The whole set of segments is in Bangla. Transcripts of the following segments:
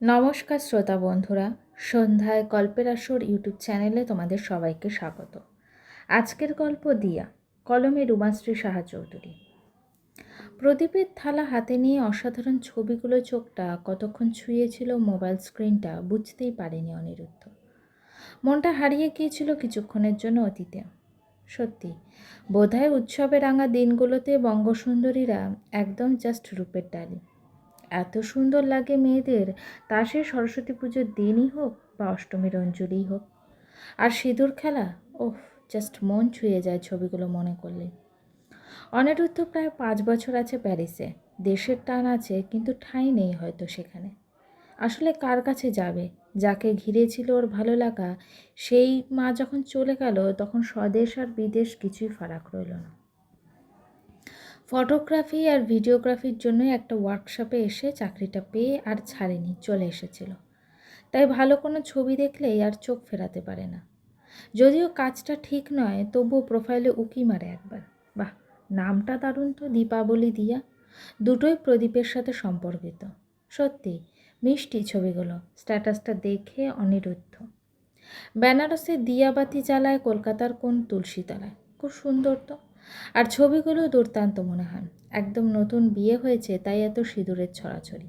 নমস্কার শ্রোতা বন্ধুরা, সন্ধ্যায় গল্পের আসর ইউটিউব চ্যানেলে তোমাদের সবাইকে স্বাগত। আজকের গল্প দিয়া, কলমে রুমাশ্রী সাহা চৌধুরী। প্রদীপের থালা হাতে নিয়ে অসাধারণ ছবিগুলো চোখটা কতক্ষণ ছুঁয়েছিল মোবাইল স্ক্রিনটা বুঝতেই পারেনি অনিরুদ্ধ। মনটা হারিয়ে গিয়েছিল কিছুক্ষণের জন্য অতীতে। সত্যি, বোধহয় উৎসবে রাঙা দিনগুলোতে বঙ্গসুন্দরীরা একদম জাস্ট রূপের ডালি। এত সুন্দর লাগে মেয়েদের। তা সে সরস্বতী পুজোর দিনই হোক বা অষ্টমীর অঞ্জলিই হোক। আর সিঁদুর খেলা ওহ জাস্ট মন ছুঁয়ে যায় ছবিগুলো মনে করলে। অনিরুদ্ধ প্রায় পাঁচ বছর আছে প্যারিসে। দেশের টান আছে, কিন্তু ঠাঁই নেই হয়তো সেখানে। আসলে কার কাছে যাবে? যাকে ঘিরেছিল ওর ভালো লাগা, সেই মা যখন চলে গেল, তখন স্বদেশ আর বিদেশ কিছুই ফারাক রইল না। ফটোগ্রাফি আর ভিডিওগ্রাফির জন্য একটা ওয়ার্কশপে এসে চাকরিটা পেয়ে আর ছাড়েনি, চলে এসেছিল। তাই ভালো কোনো ছবি দেখলেই আর চোখ ফেরাতে পারে না। যদিও কাজটা ঠিক নয়, তবুও প্রোফাইলে উকি মারে একবার। বাহ, নামটা দারুণ তো, দীপাবলি দিয়া। দুটোই প্রদীপের সাথে সম্পর্কিত। সত্যি, মিষ্টি ছবিগুলো, স্ট্যাটাসটা দেখে অনিরুদ্ধ। বেনারসে দিয়াবাতি জ্বালায় কলকাতার কোন তুলসীতলায়? খুব সুন্দর তো। আর ছবিগুলো দুর্দান্ত মনে হয় একদম নতুন বিয়ে হয়েছে, তাই এত সিঁদুরের ছড়াছড়ি।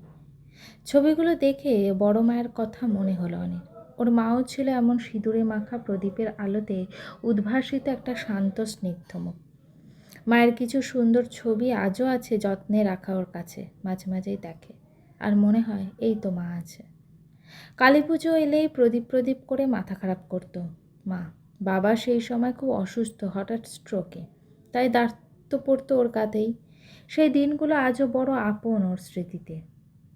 ছবিগুলো দেখে বড় মায়ের কথা মনে হলো অনেক ওর মাও ছিল এমন সিঁদুরে মাখা প্রদীপের আলোতে উদ্ভাসিত একটা শান্ত, স্নিগ্ধ মুখ। মায়ের কিছু সুন্দর ছবি আজও আছে যত্নে রাখা ওর কাছে, মাঝে মাঝেই দেখে। আর মনে হয়, এই তো মা আছে। কালী পুজো এলেই প্রদীপ প্রদীপ করে মাথা খারাপ করতো মা। বাবা সেই সময় খুব অসুস্থ, হঠাৎ স্ট্রোকে তাই দায়িত্ব পড়তো ওর কাঁধেই। সেই দিনগুলো আজও বড় আপন ওর স্মৃতিতে।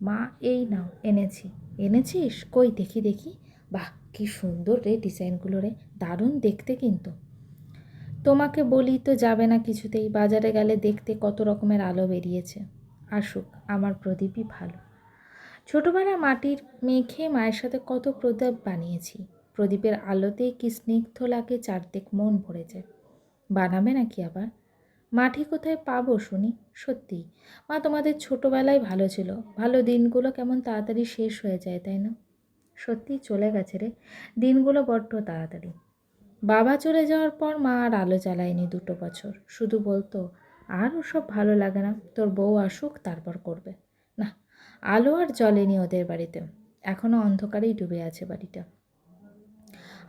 মা, এই নাও, এনেছি। এনেছিস? কই? দেখি দেখি। বাহ, কি সুন্দর রে ডিজাইনগুলো রে, দারুণ দেখতে কিন্তু। তোমাকে বলি তো যাবে না কিছুতেই, বাজারে গেলে দেখতে কত রকমের আলো বেরিয়েছে। আসুক, আমার প্রদীপই ভালো। ছোটোবেলা মাটির মেখে মায়ের সাথে কত প্রদীপ বানিয়েছি। প্রদীপের আলোতে কি স্নিগ্ধ লাগে, চারদিক মন ভরে যায়। বানাবে নাকি আবার? মাটি কোথায় পাবো শুনি, সত্যি। মা, তোমাদের ছোটোবেলায় ভালো ছিল। ভালো দিনগুলো কেমন তাড়াতাড়ি শেষ হয়ে যায়, তাই না? সত্যি চলে গেছে রে। দিনগুলো বড্ড তাড়াতাড়ি। বাবা চলে যাওয়ার পর মা আর আলো জ্বালায়নি দুটো বছর। শুধু বলতো, আর ওসব ভালো লাগে না। তোর বউ আসুক, তারপর করবে। না, আলো আর জ্বলেনি ওদের বাড়িতে। এখনও অন্ধকারেই ডুবে আছে বাড়িটা।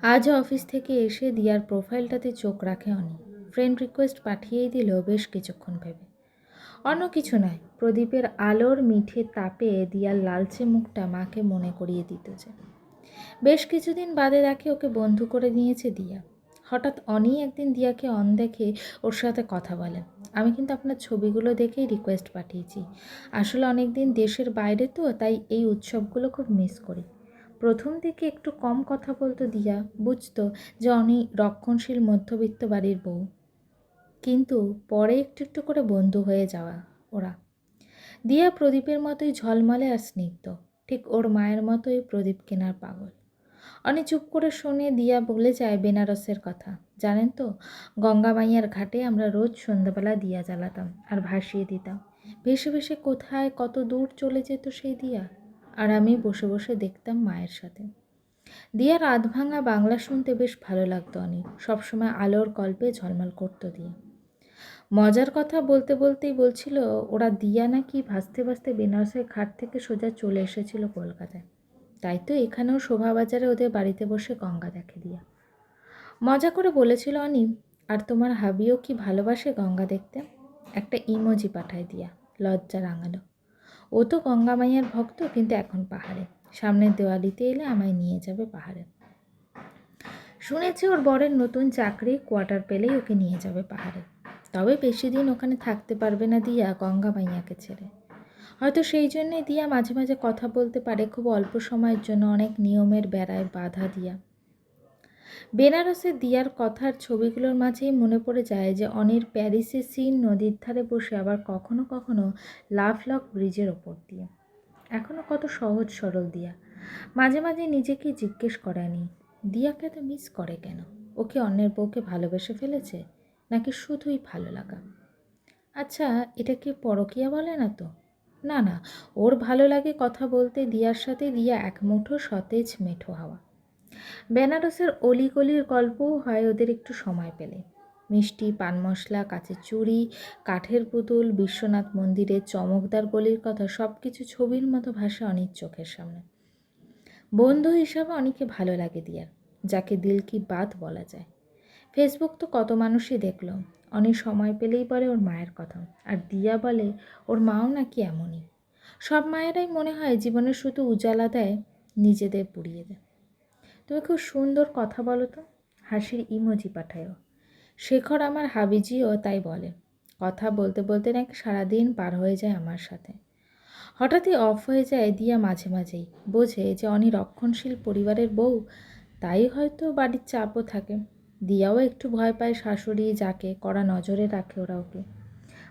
আজ অফিস থেকে এসে দিয়ার প্রোফাইলটাতে চোখ রাখে অনি। ফ্রেন্ড রিকোয়েস্ট পাঠিয়েই দিল বেশ কিছুক্ষণ ভেবে। অন্য কিছু নয়, প্রদীপের আলোর মিঠে তাপে দিয়ার লালচে মুখটা মাকে মনে করিয়ে দিত যে, বেশ কিছুদিন বাদে দেখে ওকে বন্ধু করে নিয়েছে দিয়া। হঠাৎ অনি একদিন দিয়াকে অন দেখে ওর সাথে কথা বলে, আমি কিন্তু আপনার ছবিগুলো দেখেই রিকোয়েস্ট পাঠিয়েছি। আসলে অনেক দিন দেশের বাইরে তো, তাই এই উৎসবগুলো খুব মিস করি। প্রথম দিকে একটু কম কথা বলতো দিয়া, বুঝতো যে অনি রক্ষণশীল মধ্যবিত্ত বাড়ির বউ। কিন্তু পরে একটু একটু করে বন্ধু হয়ে যাওয়া ওরা। দিয়া প্রদীপের মতোই ঝলমলে আর স্নিগ্ধ। ঠিক ওর মায়ের মতোই প্রদীপ কেনার পাগল। অনেক চুপ করে শুনে দিয়া বলে যায় বেনারসের কথা। জানেন তো, গঙ্গা মাইয়ার ঘাটে আমরা রোজ সন্ধ্যাবেলা দিয়া জ্বালাতাম আর ভাসিয়ে দিতাম। ভেসে ভেসে কোথায় কত দূর চলে যেত সেই দিয়া? আর আমি বসে বসে দেখতাম মায়ের সাথে। দিয়ার রাত ভাঙা বাংলা শুনতে বেশ ভালো লাগতো অনেক সবসময় আলোর কল্পে ঝলমল করতো দিয়ে। মজার কথা বলতে বলতেই বলছিল, ওরা দিয়া নাকি ভাসতে ভাসতে বেনারসের ঘাট থেকে সোজা চলে এসেছিল কলকাতায়। তাই তো এখানেও শোভাবাজারে ওদের বাড়িতে বসে গঙ্গা দেখে দিয়া। মজা করে বলেছিল, অনিম, আর তোমার হাবিও কি ভালোবাসে গঙ্গা দেখতে? একটা ইমোজি পাঠায় দিয়া, লজ্জা রাঙালো। ও তো গঙ্গা মাইয়ার ভক্ত, কিন্তু এখন পাহাড়ে। সামনের দেওয়ালিতে এলে আমায় নিয়ে যাবে পাহাড়ে। শুনেছি ওর বরের নতুন চাকরি, কোয়ার্টার পেলেই ওকে নিয়ে যাবে পাহাড়ে। তবে বেশি দিন ওখানে থাকতে পারবে না দিয়া গঙ্গা মাইয়াকে ছেড়ে। হয়তো সেই জন্যে দিয়া মাঝে মাঝে কথা বলতে পারে খুব অল্প সময়ের জন্য অনেক নিয়মের বেড়ায় বাধা দিয়া। বেনারসে দিয়ার কথার ছবিগুলোর মাঝেই মনে পড়ে যায় যে অনির প্যারিসে সিন নদীর ধারে বসে আবার কখনো কখনো লাভ লক ব্রিজের ওপর দিয়ে। এখনও কত সহজ সরল দিয়া। মাঝে মাঝে নিজেকে জিজ্ঞেস করেনি দিয়াকে তো মিস করে কেন? ওকে অন্যের বউকে ভালোবেসে ফেলেছে? নাকি শুধুই ভালো লাগা? আচ্ছা এটা কি পরকিয়া বলে না তো? না না, ওর ভালো লাগে কথা বলতে, দিয়ার সাথে দিয়া এক মুঠো সতেজ মেঠো হাওয়া। বেনারসের অলিগলির গল্পও হয় ওদের একটু সময় পেলে। মিষ্টি, পান মশলা, কাঁচের চুড়ি, কাঠের পুতুল, বিশ্বনাথ মন্দিরের চমকদার গলির কথা সব কিছু ছবির মতো ভাষা অনেক চোখের সামনে। বন্ধু হিসাবে অনেকে ভালো লাগে দিয়ার, যাকে দিল কি বাত বলা যায়। ফেসবুক তো কত মানুষই দেখল। অনেক সময় পেলেই বলে ওর মায়ের কথা। আর দিয়া বলে, ওর মাও নাকি এমনই। সব মায়েরাই মনে হয় জীবনে শুধু উজালা দেয়, নিজেদের পুড়িয়ে দেয়। তুমি খুব সুন্দর কথা বলো তো, হাসির ইমোজি পাঠায়ও শেখর আমার হাবিজিও তাই বলে, কথা বলতে বলতে নাকি সারাদিন পার হয়ে যায় আমার সাথে। হঠাৎই অফ হয়ে যায় দিয়া মাঝে মাঝেই, বোঝে যে অনি রক্ষণশীল পরিবারের বউ, তাই হয়তো বাড়ির চাপও থাকে। দিয়াও একটু ভয় পায় শাশুড়ি যাকে, কড়া নজরে রাখে ওরা ওকে।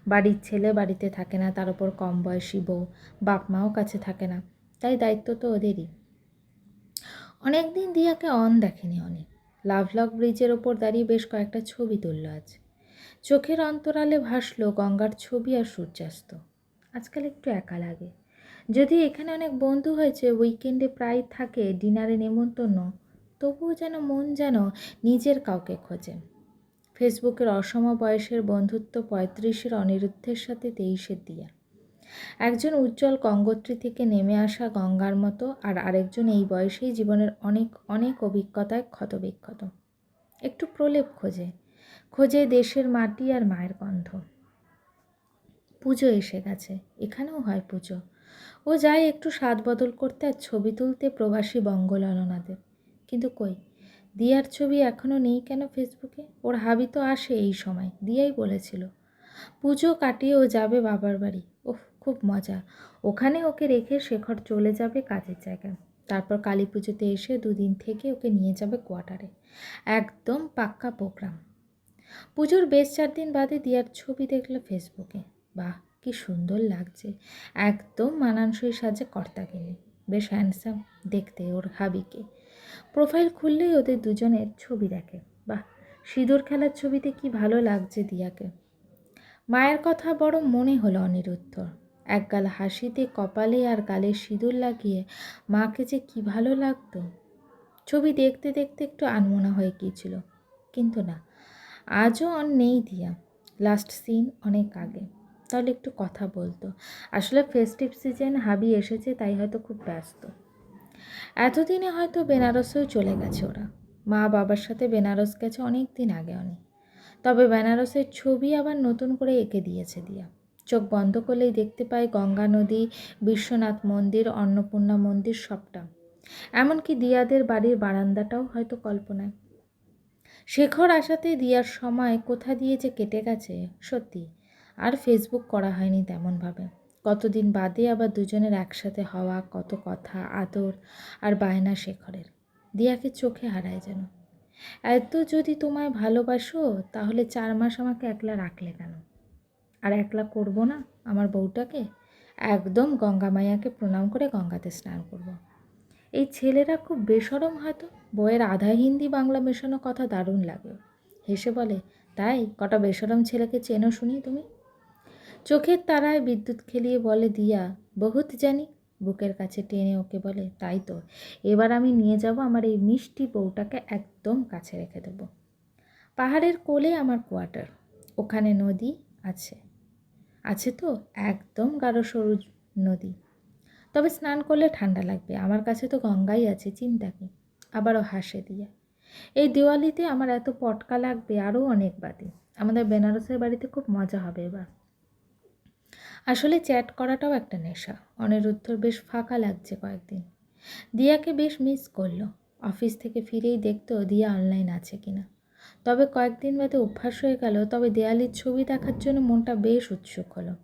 বাড়ির ছেলে বাড়িতে থাকে না, তার উপর কম বয়সী বউ, বাপ মাও কাছে থাকে না, তাই দায়িত্ব তো ওদেরই। অনেক দিন দিয়াকে অন দেখেনি অনেক। লাভলক ব্রিজের ওপর দাঁড়িয়ে বেশ কয়েকটা ছবি তুলল আজ। চোখের অন্তরালে ভাসলো গঙ্গার ছবি আর সূর্যাস্ত। আজকাল একটু একা লাগে। যদি এখানে অনেক বন্ধু হয়েছে উইকেন্ডে প্রায় থাকে ডিনারে নেমন্তন্ন। তবুও যেন মন যেন নিজের কাউকে খোঁজে। ফেসবুকের অসম বয়সের বন্ধুত্ব পঁয়ত্রিশের অনিরুদ্ধের সাথে তেইশের দিয়া। একজন উজ্জ্বল গঙ্গোত্রী থেকে নেমে আসা গঙ্গার মতো আর আরেকজন এই বয়সেই জীবনের অনেক অনেক অভিজ্ঞতায় ক্ষতবিক্ষত। একটু প্রলেপ খোঁজে খোঁজে দেশের মাটি আর মায়ের গন্ধ। পুজো এসে গেছে, এখানেও হয় পুজো। ও যায় একটু স্বাদ বদল করতে আর ছবি তুলতে প্রবাসী বঙ্গললনাদের। কিন্তু কই? দিয়ার ছবি এখনও নেই কেন ফেসবুকে? ওর হাবি তো আসে এই সময়, দিয়াই বলেছিল। পুজো কাটিয়ে ও যাবে বাবার বাড়ি। ওহ, খুব মজা। ওখানে ওকে রেখে শেখর চলে যাবে কাজের জায়গায়। তারপর কালী পুজোতে এসে দুদিন থেকে ওকে নিয়ে যাবে কোয়ার্টারে। একদম পাক্কা প্রোগ্রাম। পুজোর বেশ চার দিন বাদে দিয়ার ছবি দেখল ফেসবুকে। বাহ, কি সুন্দর লাগছে। একদম মানানসই সাজে কর্তাকিনি বেশ হ্যান্ডসাম দেখতে ওর হাবিকে। প্রোফাইল খুললেই ওদের দুজনের ছবি দেখে। বাহ, সিঁদুর খেলার ছবিতে কি ভালো লাগছে দিয়াকে। মায়ের কথা বড় মনে হলো অনিরুদ্ধ একগাল হাসিতে কপালে আর গালে সিঁদুর লাগিয়ে মাকে যে কি ভালো লাগতো। ছবি দেখতে দেখতে একটু আনমনা হয়ে গিয়েছিল। কিন্তু না, আজও অন নেই দিয়া। লাস্ট সিন অনেক আগে। তাহলে একটু কথা বলতো। আসলে ফেস্টিভ সিজন হাবি এসেছে, তাই হয়তো খুব ব্যস্ত। এতদিনে হয়তো বেনারসেও চলে গেছে ওরা। মা বাবার সাথে বেনারস গেছে অনেক দিন আগে অনেক। তবে বেনারসের ছবি আবার নতুন করে এঁকে দিয়েছে দিয়া। চোখ বন্ধ করলেই দেখতে পাই গঙ্গা নদী, বিশ্বনাথ মন্দির, অন্নপূর্ণা মন্দির সবটা। এমনকি দিয়াদের বাড়ির বারান্দাটাও হয়তো কল্পনায়। শেখর আসাতে দিয়ার সময় কোথা দিয়ে যে কেটে গেছে, সত্যি, আর ফেসবুক করা হয়নি তেমনভাবে। কতদিন বাদে আবার দুজনের একসাথে হওয়া, কত কথা, আদর আর বায়না শেখরের। দিয়াকে চোখে হারায় যেন। এত যদি তোমায় ভালোবাসো, তাহলে চার মাস আমাকে একলা রাখলে কেন? আর একলা করব না আমার বউটাকে? একদম গঙ্গা মাইয়াকে প্রণাম করে গঙ্গাতে স্নান করব। এই ছেলেরা খুব বেসরম হয়তো। বইয়ের আধা হিন্দি বাংলা মেশানো কথা দারুণ লাগে। হেসে বলে, তাই কটা বেসরম ছেলেকে চেনো শুনি তুমি? চোখের তারায় বিদ্যুৎ খেলিয়ে বলে, দিয়া, বহুত জানি। বুকের কাছে টেনে ওকে বলে, তাই তো, এবার আমি নিয়ে যাব আমার এই মিষ্টি বউটাকে একদম কাছে রেখে দেবো। পাহাড়ের কোলে আমার কোয়ার্টার, ওখানে নদী আছে। আছে তো, একদম গাঢ় সরু নদী। তবে স্নান করলে ঠান্ডা লাগবে, আমার কাছে তো গঙ্গাই আছে, চিন্তা কি? আবারও হাসে দিয়া। এই দিওয়ালিতে আমার এত পটকা লাগবে, আরও অনেক বাদে আমাদের বেনারসের বাড়িতে খুব মজা হবে এবার। আসলে চ্যাট করাটাও একটা নেশা। অনিরুদ্ধর বেশ ফাঁকা লাগছে কয়েকদিন। দিয়াকে বেশ মিস করল। অফিস থেকে ফিরেই দেখতো দিয়া অনলাইন আছে কিনা। তবে কয়েকদিন বাদে অভ্যাস হয়ে গেল, তবে দেয়ালির ছবি দেখার জন্য মনটা বেশ উৎসুক হলো।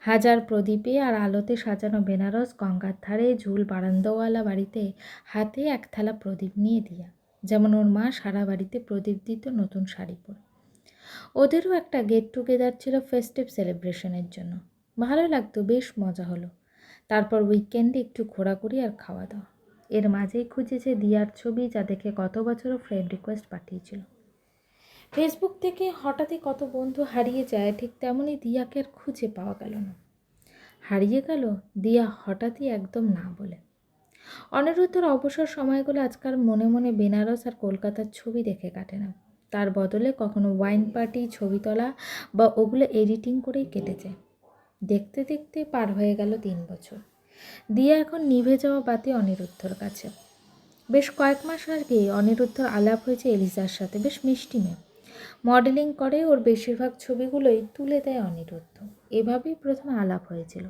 হাজার প্রদীপে আর আলোতে সাজানো বেনারস, গঙ্গার ধারে ঝুল বারান্দাওয়ালা বাড়িতে হাতে এক থালা প্রদীপ নিয়ে দিয়া। যেমন ওর মা সারা বাড়িতে প্রদীপ দিত নতুন শাড়ি পরে। ওদেরও একটা গেট টুগেদার ছিল ফেস্টিভ সেলিব্রেশনের জন্য। ভালো লাগতো, বেশ মজা হলো। তারপর উইকেন্ডে একটু ঘোরাঘুরি আর খাওয়া দাওয়া এর মাঝেই খুঁজেছে দিয়ার ছবি যা দেখে গত বছরও ফ্রেন্ড রিকোয়েস্ট পাঠিয়েছিল। ফেসবুক থেকে হঠাৎই কত বন্ধু হারিয়ে যায়, ঠিক তেমনই দিয়াকে আর খুঁজে পাওয়া গেল না। হারিয়ে গেল? দিয়া হঠাৎই একদম না বলে। অনিরুদ্ধর অবসর সময়গুলো আজকাল মনে মনে বেনারস আর কলকাতার ছবি দেখে কাটে না। তার বদলে কখনো ওয়াইন পার্টি, ছবি তোলা বা ওগুলো এডিটিং করেই কেটেছে। দেখতে দেখতে পার হয়ে গেল তিন বছর। দিয়া এখন নিভে যাওয়া বাতি অনিরুদ্ধর কাছে। বেশ কয়েক মাস আগে অনিরুদ্ধর আলাপ হয়েছে এলিজার সাথে, বেশ মিষ্টি মেয়ে। মডেলিং করে ওর বেশিরভাগ ছবিগুলোই তুলে দেয় অনিরুদ্ধ। এভাবেই প্রথমে আলাপ হয়েছিল।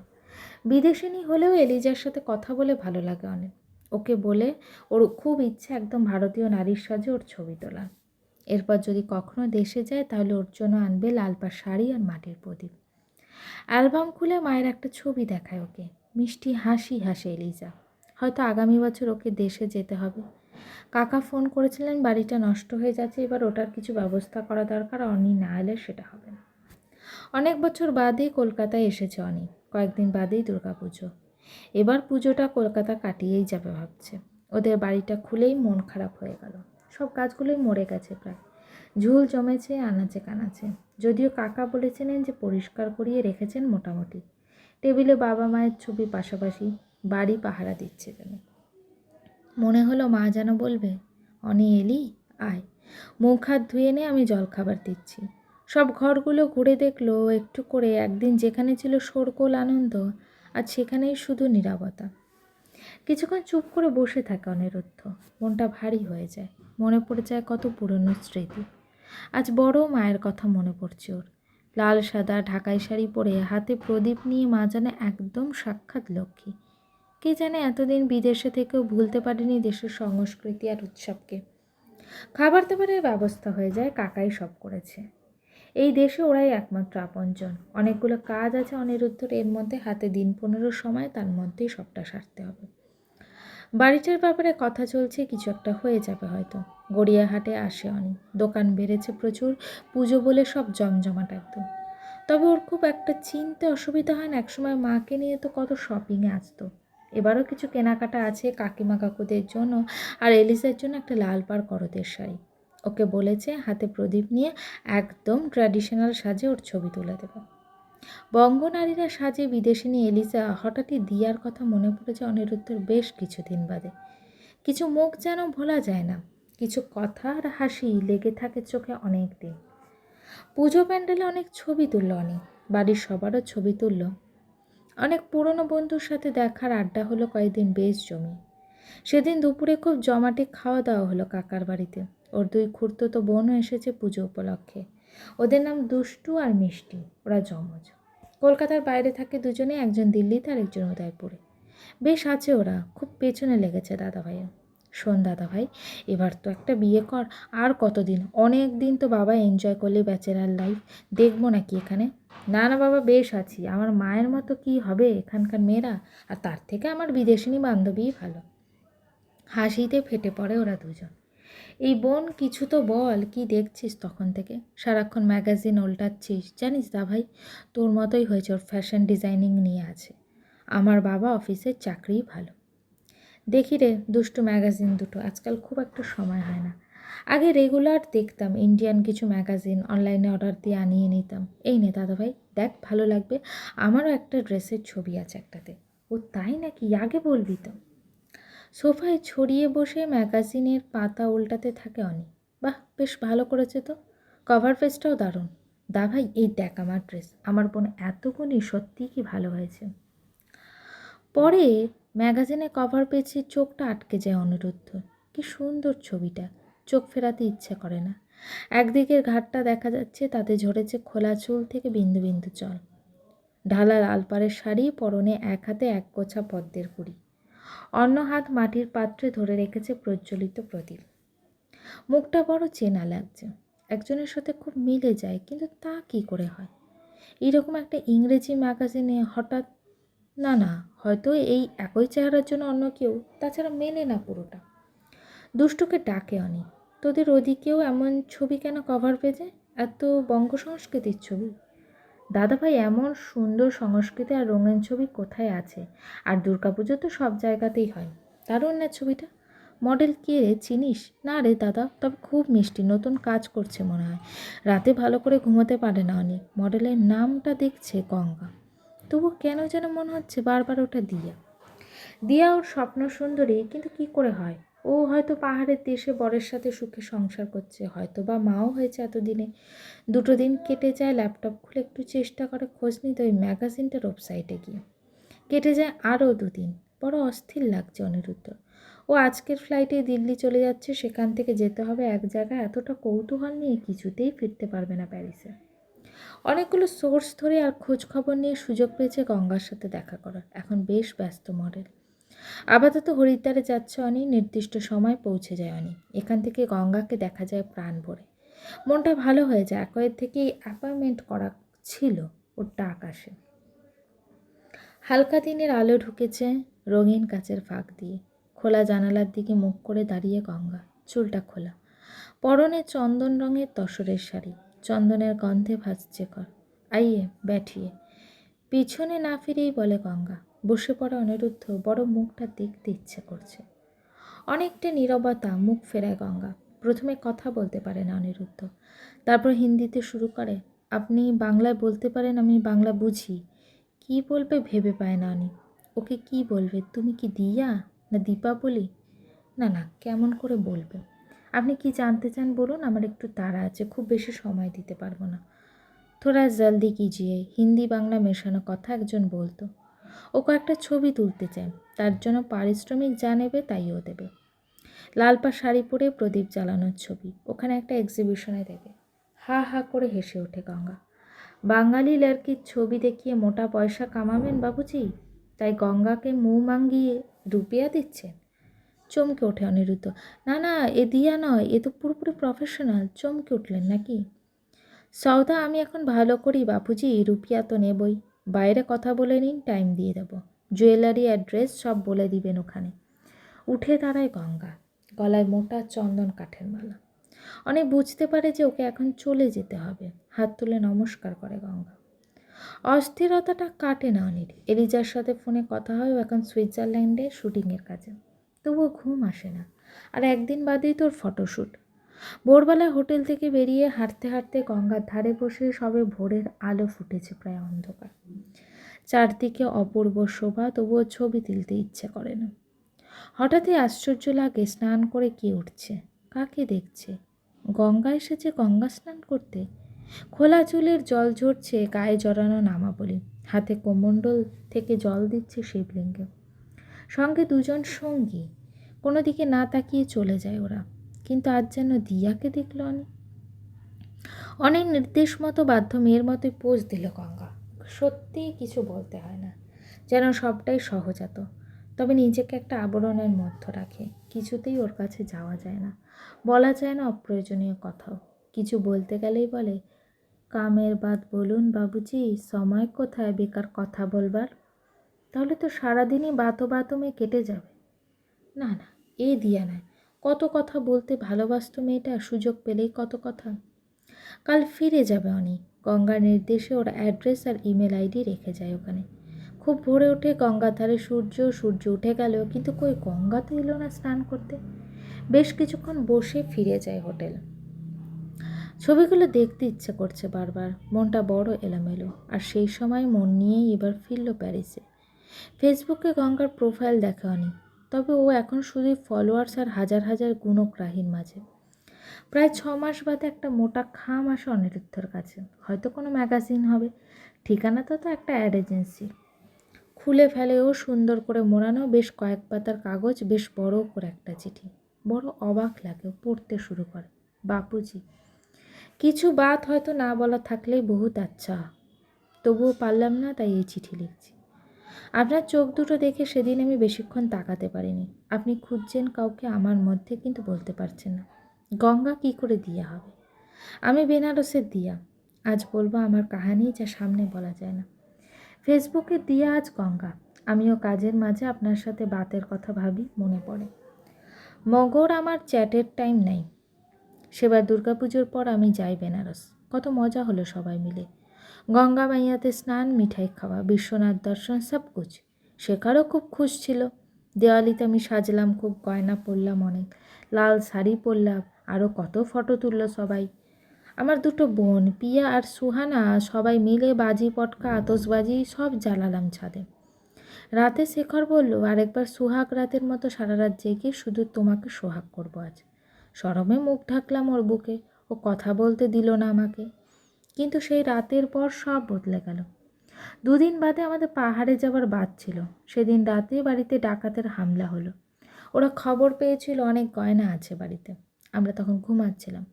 বিদেশিনী হলেও এলিজার সাথে কথা বলে ভালো লাগে অনেক। ওকে বলে ওর খুব ইচ্ছে একদম ভারতীয় নারীর সাজে ওর ছবি তোলা। এরপর যদি কখনো দেশে যায়, তাহলে ওর জন্য আনবে লালপা শাড়ি আর মাটির প্রদীপ। অ্যালবাম খুলে মায়ের একটা ছবি দেখায় ওকে। মিষ্টি হাসি হাসে এলিজা। হয়তো আগামী বছর ওকে দেশে যেতে হবে। কাকা ফোন করেছিলেন, বাড়িটা নষ্ট হয়ে যাচ্ছে, এবার ওটার কিছু ব্যবস্থা করা দরকার, অনি না এলে সেটা হবে না। অনেক বছর বাদেই কলকাতায় এসেছে অনি। কয়েকদিন বাদেই দুর্গাপুজো। এবার পুজোটা কলকাতা কাটিয়েই যাবে ভাবছে। ওদের বাড়িটা খুলেই মন খারাপ হয়ে গেল। সব গাছগুলোই মরে গেছে প্রায়। ঝুল জমেছে, আনাচে কানাচে। যদিও কাকা বলেছিলেন যে পরিষ্কার করিয়ে রেখেছেন মোটামুটি। টেবিলে বাবা মায়ের ছবি পাশাপাশি বাড়ি পাহারা দিচ্ছে যেন। মনে হলো মা যেন বলবে অনি এলি, আয়। মুখ হাত ধুয়ে নে, আমি জলখাবার দিচ্ছি। সব ঘরগুলো ঘুরে দেখল, একটু করে। একদিন যেখানে ছিল শোরগোল আনন্দ, আর সেখানেই শুধু নিরাপত্তা। কিছুক্ষণ চুপ করে বসে থাকে অনিরুদ্ধ। মনটা ভারী হয়ে যায়। মনে পড়ে যায় কত পুরনো স্মৃতি। আজ বড় মায়ের কথা মনে পড়ছে ওর। লাল, সাদা, ঢাকাই শাড়ি পরে হাতে প্রদীপ নিয়ে মা জানে একদম সাক্ষাৎ লক্ষ্মী। কে জানে এতদিন বিদেশে থেকেও ভুলতে পারেনি দেশের সংস্কৃতি আর উৎসবকে। খাবার দাবারের ব্যবস্থা হয়ে যায়, কাকাই সব করেছে। এই দেশে ওরাই একমাত্র আপনজন। অনেকগুলো কাজ আছে অনিরুদ্ধর, এর মধ্যে হাতে দিন পনেরো সময়, তার মধ্যেই সবটা সারতে হবে। বাড়িটার ব্যাপারে কথা চলছে, কিছু একটা হয়ে যাবে হয়তো। গড়িয়াহাটে আসে অনি। দোকান বেড়েছে প্রচুর, পুজো বলে সব জমজমাট একদম। তবে ওর খুব একটা চিনতে অসুবিধা হয় না, একসময় মাকে নিয়ে তো কত শপিংয়ে আসতো। এবারও কিছু কেনাকাটা আছে, কাকিমা কাকুদের জন্য আর এলিসের জন্য একটা লাল পাড় করদের শাড়ি। ওকে বলেছে হাতে প্রদীপ নিয়ে একদম ট্র্যাডিশনাল সাজে ওর ছবি তুলে দেবে। বঙ্গনারীরা সাজে বিদেশিনী এলিজা হঠাৎই দিয়ার কথা মনে পড়েছে অনিরুদ্ধের বেশ কিছুদিন বাদে। কিছু মুখ যেন ভোলা যায় না, কিছু কথা আর হাসি লেগে থাকে চোখে অনেক দিন পুজো প্যান্ডেলে অনেক ছবি তুলল অনেক বাড়ির সবারও ছবি তুলল। অনেক পুরনো বন্ধুর সাথে দেখার আড্ডা হলো কয়েকদিন বেশ জমি। সেদিন দুপুরে খুব জমাটে খাওয়া দাওয়া হলো কাকার বাড়িতে। ওর দুই খুঁড়তো বোনও এসেছে পুজো উপলক্ষে। ওদের নাম দুষ্টু আর মিষ্টি, ওরা জমজ কলকাতার বাইরে থাকে দুজনে, একজন দিল্লিতে আর একজন উদয়পুরে। বেশ আছে ওরা, খুব পেছনে লেগেছে দাদা ভাইয়া শোন দাদা ভাই এবার তো একটা বিয়ে কর, আর কতদিন? অনেক দিন তো বাবা এনজয় করলে ব্যাচেলার লাইফ দেখব নাকি এখানে? না না বাবা, বেশ আছি। আমার মায়ের মতো কি হবে এখানকার মেয়েরা? আর তার থেকে আমার বিদেশিনী বান্ধবীই ভালো। হাসিতে ফেটে পড়ে ওরা দুজন। এই বোন কিছু তো বল, কি দেখছিস তখন থেকে? সারাক্ষণ ম্যাগাজিন উল্টাচ্ছিস, জানিস দা ভাই? তোর মতোই হয়েছে, ওর ফ্যাশন ডিজাইনিং নিয়ে আছে। আমার বাবা অফিসের চাকরিই ভালো। দেখি রে, দুষ্টু ম্যাগাজিন দুটো, আজকাল খুব একটা সময় হয় না। আগে রেগুলার দেখতাম, ইন্ডিয়ান কিছু ম্যাগাজিন অনলাইনে অর্ডার দিয়ে আনিয়ে নিতাম। এই নে দাদা ভাই, দেখ ভালো লাগবে, আমারও একটা ড্রেসের ছবি আছে একটাতে। ও তাই নাকি? আগে বলবি তো। সোফায় ছড়িয়ে বসে ম্যাগাজিনের পাতা উল্টাতে থাকে অনেক বাহ, বেশ ভালো করেছে তো। কভার পেজটাও দারুণ। দা ভাই, এই দেখ আমার ড্রেস। আমার বোন এতগুলি সত্যিই কি ভালো হয়েছে। পরে ম্যাগাজিনে কভার পেজে চোখটা আটকে যায় অনিরুদ্ধ। কি সুন্দর ছবিটা। চোখ ফেরাতে ইচ্ছে করে না। একদিকের ঘাটটা দেখা যাচ্ছে, তাতে ঝরেছে খোলা চুল থেকে বিন্দু বিন্দু জল। ঢালা লালপাড়ের শাড়ি, পরনে এক হাতে এক গোছা পদ্মের কুড়ি। অন্য হাত মাটির পাত্রে ধরে রেখেছে প্রজ্বলিত প্রদীপ। মুখটা বড় চেনা লাগছে। একজনের সাথে খুব মিলে যায়, কিন্তু তা কি করে হয়? এইরকম একটা ইংরেজি ম্যাগাজিনে হঠাৎ, না না, হয়তো এই একই চেহারার জন্য অন্য কেউ, তাছাড়া মেলে না পুরোটা। দুষ্টুকে ডাকে অনেক। তোদের ওদিকেও এমন ছবি কেন কভার পেজে এত বঙ্গ সংস্কৃতির ছবি। দাদাভাই, এমন সুন্দর সংস্কৃতি আর রঙিন ছবি কোথায় আছে? আর দুর্গাপুজো তো সব জায়গাতেই হয়। দারুণ না ছবিটা? মডেল কে রে, চিনিস? না রে দাদা, তবে খুব মিষ্টি, নতুন কাজ করছে মনে হয়। রাতে ভালো করে ঘুমোতে পারে না অনেক। মডেলের নামটা দেখছে গঙ্গা। তবু কেন যেন মনে হচ্ছে বারবার ওটা দিয়া। দিয়া ওর স্বপ্ন সুন্দরী, কিন্তু কি করে হয়? ও হয়তো পাহাড়ের দেশে বরের সাথে সুখে সংসার করছে হয়তো বা মাও হয়েছে এতদিনে। দুটো দিন কেটে যায়, ল্যাপটপ খুলে একটু চেষ্টা করে, খোঁজ নিতে ওই ম্যাগাজিনটার ওয়েবসাইটে গিয়ে। কেটে যায় আরও দুদিন, বড় অস্থির লাগছে অনিরুদ্ধ। ও আজকের ফ্লাইটে দিল্লি চলে যাচ্ছে, সেখান থেকে যেতে হবে এক জায়গায়। এতটা কৌতূহল নিয়ে কিছুতেই ফিরতে পারবে না প্যারিসে। অনেকগুলো সোর্স ধরে আর খোঁজ খবর নিয়ে সুযোগ পেয়েছে গঙ্গার সাথে দেখা করার। এখন বেশ ব্যস্ত মডেল। আপাতত হরিদ্বারে যাচ্ছে অনি, নির্দিষ্ট সময় পৌঁছে যায় অনি। এখান থেকে গঙ্গাকে দেখা যায় প্রাণ ভরে। মনটা ভালো হয়ে যায়। একয়ের থেকেই অ্যাপয়েন্টমেন্ট করা ছিল ওর ডাক আসে হালকা দিনের আলো ঢুকেছে রঙিন কাচের ফাঁক দিয়ে। খোলা জানালার দিকে মুখ করে দাঁড়িয়ে গঙ্গা। চুলটা খোলা। পরনে চন্দন রঙের তসরের শাড়ি। চন্দনের গন্ধে ভাসছে কর আইয়ে, ব্যাঠিয়ে। পিছনে না ফিরেই বলে গঙ্গা বসে পড়া অনিরুদ্ধ বড় মুখটা দেখতে ইচ্ছে করছে। অনেকটা নীরবতা মুখ ফেরায় গঙ্গা। প্রথমে কথা বলতে পারে না অনিরুদ্ধ। তারপর হিন্দিতে শুরু করে, আপনি বাংলায় বলতে পারেন, আমি বাংলা বুঝি। কি বলবে ভেবে পায় না অনি। ওকে কি বলবে? তুমি কি দিয়া না দীপাবলি? না না, কেমন করে বলবে? আপনি কি জানতে চান বলুন, আমার একটু তাড়া আছে, খুব বেশি সময় দিতে পারব না। থোড়া জলদি কিজিয়ে হিন্দি বাংলা মেশানো কথা একজন বলতো। ও কয়েকটা ছবি তুলতে চায়। তার জন্য পারিশ্রমিক যা নেবে তাইও দেবে। লালপা শাড়ি পরে প্রদীপ জ্বালানোর ছবি। ওখানে একটা এক্সিবিশনে দেবে। হা হা করে হেসে ওঠে গঙ্গা। বাঙালি লড়কির ছবি দেখিয়ে মোটা পয়সা কামাবেন বাবুজি? তাই গঙ্গাকে মুখ মাঙ্গিয়ে রুপিয়া দিচ্ছেন? চমকে ওঠে অনিরুদ্ধ। না না, এ দিয়া নয়, এ তো পুরোপুরি প্রফেশনাল চমকে উঠলেন নাকি? সৌদা আমি এখন ভালো করি বাপুজি রুপিয়া তো নেবই। বাইরে কথা বলে নিন টাইম দিয়ে দেব। জুয়েলারি অ্যাড্রেস সব বলে দিবেন ওখানে। উঠে দাঁড়ায় গঙ্গা। গলায় মোটা চন্দন কাঠের মালা। অনেক বুঝতে পারে যে ওকে এখন চলে যেতে হবে। হাত তুলে নমস্কার করে গঙ্গা। অস্থিরতাটা কাটে না অনির। এলিজার সাথে ফোনে কথা হয় এখন সুইজারল্যান্ডে শুটিংয়ের কাজে। তবুও ঘুম আসে না। আর একদিন বাদেই তোর ফটোশ্যুট ভোরবেলায় হোটেল থেকে বেরিয়ে হাঁটতে হাঁটতে গঙ্গার ধারে বসে সবে ভোরের আলো ফুটেছে প্রায় অন্ধকার। চারদিকে অপূর্ব শোভা, তবুও ছবি তুলতে ইচ্ছে করে না। হঠাৎই আশ্চর্য লাগে স্নান করে কে উঠছে, কাকে দেখছে? গঙ্গা এসেছে গঙ্গা স্নান করতে? খোলা চুলের জল ঝরছে, গায়ে জড়ানো নামাবলি। হাতে কোমণ্ডল থেকে জল দিচ্ছে শিবলিঙ্গে। সঙ্গে দুজন সঙ্গী। কোনো দিকে না তাকিয়ে চলে যায় ওরা। কিন্তু আজ যেন দিয়াকে দেখল অনেক। অনেক নির্দেশ মতো বাধ্য মেয়ের মতোই পোজ দিল গঙ্গা। সত্যিই কিছু বলতে হয় না, যেন সবটাই সহজাত। তবে নিজেকে একটা আবরণের মধ্য রাখে, কিছুতেই ওর কাছে যাওয়া যায় না। বলা যায় না অপ্রয়োজনীয় কথাও। কিছু বলতে গেলেই বলে, কামের বাদ বলুন বাবুজি, সময় কোথায়? বেকার কথা বলবার? তাহলে তো সারাদিনই বাতো বাতমে কেটে যাবে। না না, এ দিয়া নয়। কত কথা বলতে ভালোবাসত মেয়েটা, সুযোগ পেলেই কত কথা। কাল ফিরে যাবে অনি। গঙ্গার নির্দেশে ওর অ্যাড্রেস আর ইমেল আইডি রেখে যায় ওখানে। খুব ভোরে ওঠে গঙ্গার ধারে সূর্য সূর্য উঠে গেল, কিন্তু কই গঙ্গা তো এলো না স্নান করতে। বেশ কিছুক্ষণ বসে ফিরে যায় হোটেল। ছবিগুলো দেখতে ইচ্ছে করছে বারবার। মনটা বড় এলোমেলো। আর সেই সময় মন নিয়েই এবার ফিরল প্যারিসে। ফেসবুকে গঙ্গার প্রোফাইল দেখা অনি। তবে ও এখন শুধুই ফলোয়ার্স আর হাজার হাজার গুণগ্রাহীর মাঝে। প্রায় ছ মাস বাদে একটা মোটা খাম আসে অনিরুদ্ধর কাছে। হয়তো কোনো ম্যাগাজিন হবে। ঠিকানাটা তো তো একটা অ্যাড এজেন্সি খুলে ফেলে ও সুন্দর করে মোড়ানো বেশ কয়েক পাতার কাগজ, বেশ বড় করে একটা চিঠি। বড় অবাক লাগে পড়তে শুরু করে। বাপুজি, কিছু বাত হয়তো না বলা থাকলেই বহুত আচ্ছা। তবুও পারলাম না তাই এই চিঠি লিখছি। আপনার চোখ দুটো দেখে সেদিন আমি বেশিক্ষণ তাকাতে পারিনি। আপনি খুঁজছেন কাউকে আমার মধ্যে কিন্তু বলতে পারছেন না। গঙ্গা কি করে দিয়া হবে? আমি বেনারসের দিয়া। আজ বলব আমার কাহানি যা সামনে বলা যায় না। ফেসবুকে দিয়া আজ গঙ্গা। আমিও কাজের মাঝে আপনার সাথে বাতের কথা ভাবি, মনে পড়ে। মগর আমার চ্যাটের টাইম নাই। সেবার দুর্গাপুজোর পর আমি যাই বেনারস। কত মজা হলো সবাই মিলে। গঙ্গা মাইয়াতে স্নান, মিঠাই খাওয়া, বিশ্বনাথ দর্শন সব কুছ। শেখারও খুব খুশ ছিল। দেওয়ালিতে আমি সাজলাম, খুব গয়না পরলাম অনেক। লাল শাড়ি পরলাম আরও কত ফটো তুললো সবাই। আমার দুটো বোন, পিয়া আর সুহানা, সবাই মিলে বাজি, পটকা, আতসবাজি সব জ্বালালাম ছাদে। রাতে শেখর বলল, আরেকবার সোহাগ রাতের মতো সারা রাত জেগে শুধু তোমাকে সোহাগ করব আজ। সরমে মুখ ঢাকলাম ওর বুকে। ও কথা বলতে দিল না আমাকে। কিন্তু সেই রাতের পর সব বদলে গেল। দুদিন বাদে আমাদের পাহাড়ে যাওয়ার বাদ ছিল। সেদিন রাতে বাড়িতে ডাকাতের হামলা হলো। ওরা খবর পেয়েছিল, অনেক গয়না আছে বাড়িতে। আমরা তখন ঘুমাচ্ছিলাম।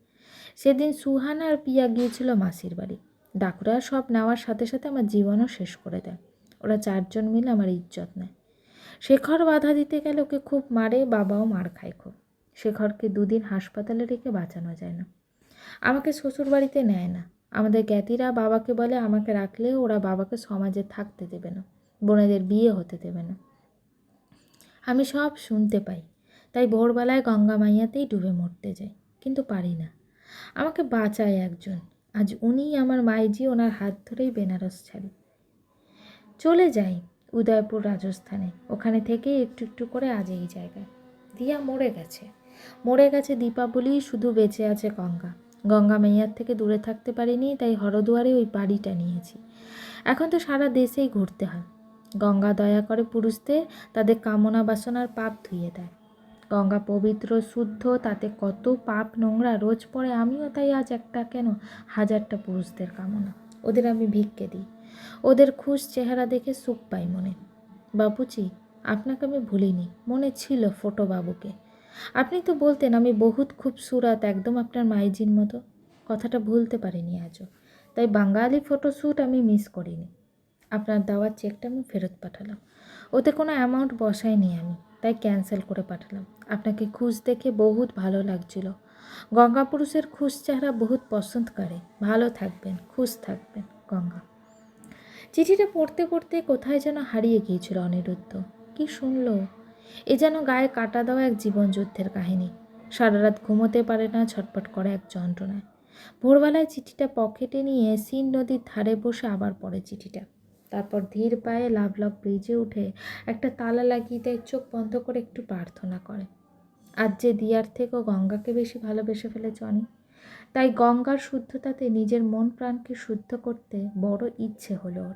সেদিন সুহানা আর পিয়া গিয়েছিল মাসির বাড়ি। ডাকুরা সব নেওয়ার সাথে সাথে আমার জীবনও শেষ করে দেয়। ওরা চারজন মিলে আমার ইজ্জত নেয়। শেখর বাধা দিতে গেলে ওকে খুব মারে, বাবাও মার খায় খুব। শেখরকে দুদিন হাসপাতালে রেখে বাঁচানো যায় না। আমাকে শ্বশুর বাড়িতে নেয় না। আমাদের জ্ঞাতিরা বাবাকে বলে, আমাকে রাখলে ওরা বাবাকে সমাজে থাকতে দেবে না, বোনেদের বিয়ে হতে দেবে না। আমি সব শুনতে পাই। তাই ভোরবেলায় গঙ্গা মাইয়াতেই ডুবে মরতে যাই, কিন্তু পারি না। আমাকে বাঁচায় একজন। আজ উনি আমার মাইজি, ওনার হাত ধরেই বেনারস ছাড়ি। চলে যাই উদয়পুর রাজস্থানে। ওখানে থেকে একটু একটু করে আজ এই জায়গায়। দিয়া মরে গেছে। মরে গেছে দীপাবলি, শুধু বেঁচে আছে গঙ্গা। গঙ্গা মেয়ার থেকে দূরে থাকতে পারিনি, তাই হরদুয়ারে ওই বাড়িটা নিয়েছি। এখন তো সারা দেশেই ঘুরতে হয়। গঙ্গা দয়া করে পুরুষদের তাদের কামনা বাসনার পাপ ধুয়ে দেয়। গঙ্গা পবিত্র, শুদ্ধ, তাতে কত পাপ নোংরা রোজ পড়ে, আমিও তাই আজ একটা কেন হাজারটা পুরুষদের কামনা। ওদের আমি ভিক্ষে দিই। ওদের খুশ চেহারা দেখে সুখ পাই মনে। বাবুজি, আপনাকে আমি ভুলিনি, মনে ছিল ফোটো বাবুকে। আপনি তো বলতেন আমি বহুত খুবসুরাত একদম আপনার মাইজির মতো। কথাটা ভুলতে পারিনি আজও। তাই বাঙালি ফটোশ্যুট আমি মিস করিনি। আপনার দেওয়ার চেকটা আমি ফেরত পাঠালাম। ওতে কোনো অ্যামাউন্ট বসাইনি আমি, তাই ক্যান্সেল করে পাঠালাম। আপনাকে খুশ দেখে বহুত ভালো লাগছিল। গঙ্গা পুরুষের খুশ চেহারা বহুত পছন্দ করে। ভালো থাকবেন, খুশ থাকবেন গঙ্গা। চিঠিটা পড়তে পড়তে কোথায় যেন হারিয়ে গিয়েছিল অনিরুদ্ধ। কি শুনলো? এ যেন গায়ে কাটা দেওয়া এক জীবনযুদ্ধের কাহিনী। সারা রাত ঘুমোতে পারে না ছটপট করে এক যন্ত্রণায়। ভোরবেলায় চিঠিটা পকেটে নিয়ে সিন নদীর ধারে বসে আবার পড়ে চিঠিটা। তারপর ধীর পায়ে লাভ লাভ ব্রিজে উঠে একটা তালা লাগিয়ে দেয়, চোখ বন্ধ করে একটু প্রার্থনা করে। আজ যে দিয়ার থেকেও গঙ্গাকে বেশি ভালোবেসে ফেলেছে অনি? তাই গঙ্গার শুদ্ধতাতে নিজের মন প্রাণকে শুদ্ধ করতে বড় ইচ্ছে হলো ওর।